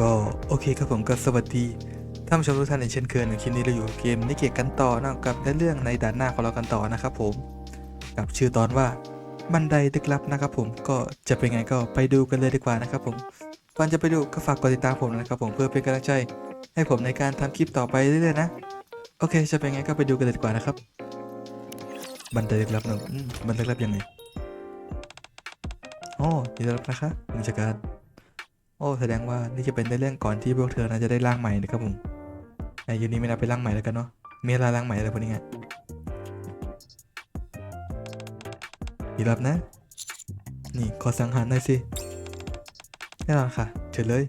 ก็โอเคครับผมก็สวัสดีท่านผู้ชมทุกท่านในเช่นเคยในคลิปนี้เราอยู่เกมนิเกะกันต่อนะกับเรื่องในด่านหน้าของเรากันต่อนะครับผมกับชื่อตอนว่าบันไดลึกลับนะครับผมก็จะเป็นไงก็ไปดูกันเลยดีกว่านะครับผมก่อนจะไปดูก็ฝากกดติดตามผมนะครับผมเพื่อเป็นกำลังใจ ให้ผมในการทำคลิปต่อไปเรื่อยๆนะโอเค จะเป็นไงก็ไปดูกันเลยดีกว่านะครับ บันไดลึกลับนะบันไดลึกลับยังไงอ๋อยินดีรับนะคะผู้จัดการ อ้แสดงว่านี่จะเป็นในเรื่องก่อนที่พวกเธอน่าจะได้ร่างใหม่นะครับผมไอ้ยูนี้ไม่นับเป็นร่างใหม่แล้วกันเนาะมีอะไรร่างใหม่อะไรพวกนี้ไงยีรับนะ นี่ขอสังหารหน่อยสิแน่นอนค่ะเชิญเลย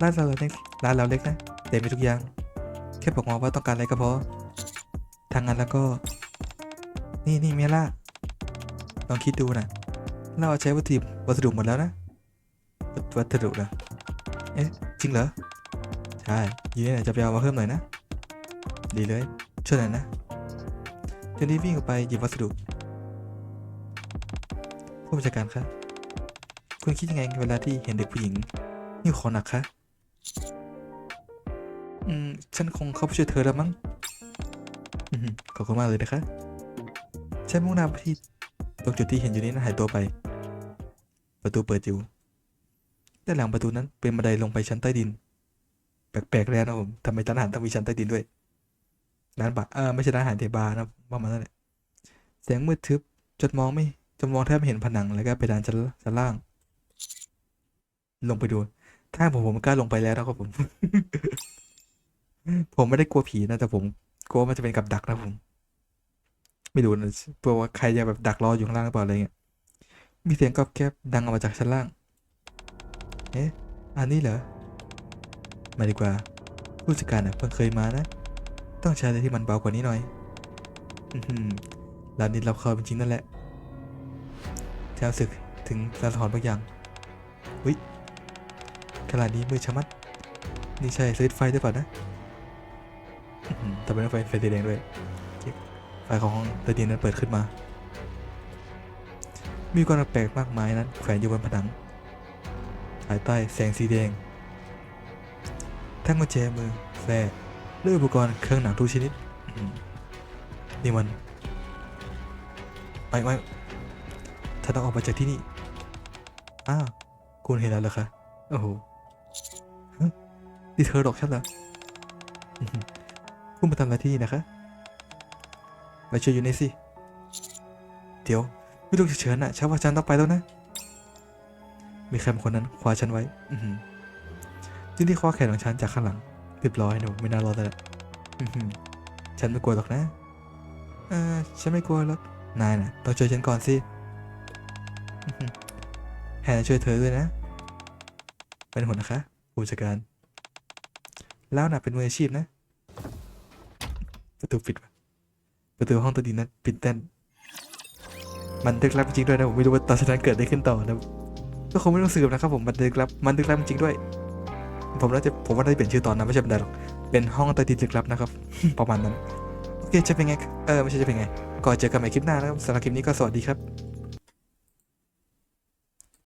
ร้านเราเล็กร้านเราเล็กนะเต็มไปทุกอย่าง แค่บอกมาว่าต้องการอะไรก็พอทางนั้นแล้วก็ นี่นี่เมีล่าลองคิดดูนะเราใช้วัตถุวัสดุหมดแล้วนะ วัสดุนะเอ๊ะจริงเหรอ ใช่ยีนี่จะไปเอามาเพิ่มหน่อยนะ ดีเลย ช่วยหน่อยนะเดี๋ยวนี้วิ่งออกไปหยิบวัสดุ ผู้บัญชาการคะคุณคิดยังไงเวลาที่เห็นเด็กผู้หญิงนี่ขอหนักคะอืม ฉันคงเข้าไปช่วยเธอแล้วมั้งอืมขอบคุณมากเลยนะคะ ฉันมุ่งหน้าไปที่ตรงจุดที่เห็นอยู่นี้นะหายตัวไป ประตูเปิดอยู่ ด้านหลังประตูนั้นเป็นบันไดลงไปชั้นใต้ดิน แปลกๆแล้วนะผมทำไมร้านอาหารต้องมีชั้นใต้ดินด้วยร้านบาร์เออไม่ใช่ร้านอาหารเทบาร์นะประมาณนั้นแหละแสงมืดทึบจนมองไม่จนมองแทบไม่เห็นผนังแล้วก็ไปด้านชั้นชั้นล่าง ลงไปดูถ้าผมผมกล้าลงไปแล้วนะครับผม ผมไม่ได้กลัวผีนะแต่ผมกลัวมันจะเป็นกับดักนะผม ไม่รู้นะเพื่อว่าใครจะแบบดักรออยู่ข้างล่างหรือเปล่าอะไรเงี้ยมีเสียงกรอบแกรบดังออกมาจากชั้นล่าง เอ๊ะ อันนี้เหรอ มาดีกว่า ผู้จัดการน่ะเพิ่งเคยมานะ ต้องใช้อะไรที่มันเบากว่านี้หน่อย อือหือร้านนี้เราเข้าจริงนั่นแหละแถวสึกถึงสะท้อนบางอย่างวิขนาดนี้มือชะมัด นี่ใช่สวิตไฟหรือเปล่านะอื้อหือแต่เป็นไฟไฟสีแดงด้วยไฟของห้องใต้ดินนั้นเปิดขึ้นมา มีก้อนแปลกมากมายนั้นแขวนอยู่บนผนัง ภายใต้แสงสีแดง ทั้งกุญแจมือแฟร์และอุปกรณ์เครื่องหนังทุกชนิด นี่มันไม่ไม่ถ้าต้องออกมาจากที่นี่ อ้าว คุณเห็นแล้วเหรอคะ โอ้โหนี่เธอหรอกฉันเหรอคุณมาทำอะไรที่นี่นะคะมาช่วยอยู่ในสิ เดี๋ยวไม่ต้องเฉินๆน่ะฉันว่าฉันต้องไปแล้วนะ มีใครบางคนนั้นคว้าฉันไว้ อืจึงที่คว้าแขนของฉันจากข้างหลังเรียบร้อยหนูไม่น่ารอดแล้วแหละฉันไม่กลัวหรอกนะ เออฉันไม่กลัวหรอก นายน่ะต้องช่วยฉันก่อนสิอื้อหือแฮนช่วยเธอด้วยนะ เป็นหัวนะคะผู้จัดการ แล้วน่ะเป็นมืออาชีพนะ ประตูปิดวะประตูห้องตัวดีนั้นปิดแน่นมันเดึกลับจริงด้วยนะ ผมไม่รู้ว่าตอนนั้นเกิดได้ขึ้นต่อนะ ก็คงไม่ต้องสืบนะครับผมมันดึกลับมันดึกลับจริงด้วย ผมว่าจะผมว่าน่าจะเปลี่ยนชื่อตอนนะไม่ใช่บันไดหรอกเป็นห้องใต้ดินลึกลับนะครับ ประมาณนั้นโอเคจะเป็นไงเออไม่ใช่จะเป็นไงก่อนเจอกันใหม่คลิปหน้านะครับสำหรับคลิปนี้ก็สวัสดีครับ